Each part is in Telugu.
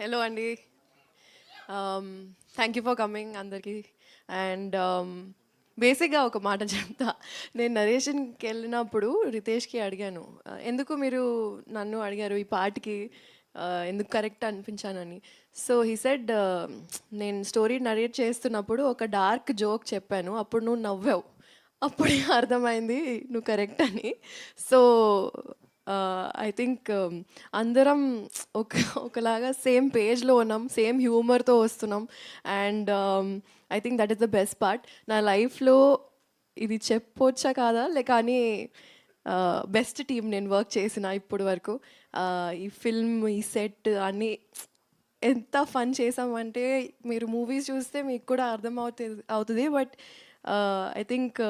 హలో అండి థ్యాంక్ యూ ఫర్ కమింగ్ అందరికీ. అండ్ బేసిక్గా um, ఒక మాట చెప్తా. నేను నరేషన్కి వెళ్ళినప్పుడు రితేష్కి అడిగాను ఎందుకు మీరు నన్ను అడిగారు ఈ పాటకి? ఎందుకు కరెక్ట్ అనిపించానని? సో హీ సెడ్ నేను స్టోరీ నరేట్ చేస్తున్నప్పుడు ఒక డార్క్ జోక్ చెప్పాను అప్పుడు నువ్వు నవ్వావు. అప్పుడే అర్థమైంది నువ్వు కరెక్ట్ అని. So Uh, I think um, అందరం ఒక ఒకలాగా సేమ్ పేజ్లో ఉన్నాం సేమ్ హ్యూమర్తో వస్తున్నాం. And I think that is the best part నా లైఫ్లో ఇది చెప్పొచ్చా కాదా? లేక కానీ uh, బెస్ట్ టీం నేను వర్క్ చేసిన ఇప్పటి వరకు. Uh, ఈ ఫిల్మ్ ఈ సెట్ అన్నీ ఎంత ఫన్ చేసామంటే మీరు మూవీస్ చూస్తే మీకు కూడా అర్థం అవుతుంది. అవుతుంది but I think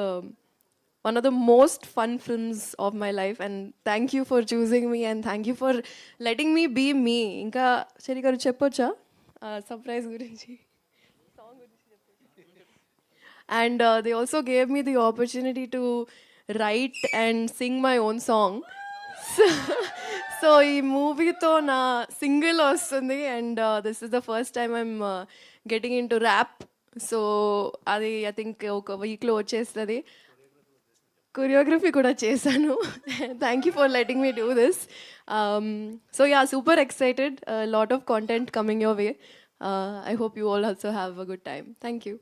one of the most fun films of my life and thank you for choosing me and thank you for letting me be me ఇంకా శరి గారు చెప్పొచ్చా? సర్ప్రైజ్ గురించి. And uh, they also gave me the opportunity to write and sing my own song. ఈ మూవీతో నా సింగిల్ వస్తుంది. And this is the first time I'm getting into rap so అది ఐ థింక్ ఒక వీక్లో వచ్చేస్తుంది. కొరియోగ్రఫీ కూడా చేశాను. Thank you for letting me do this so yeah super excited lot of content coming your way I hope you all also have a good time thank you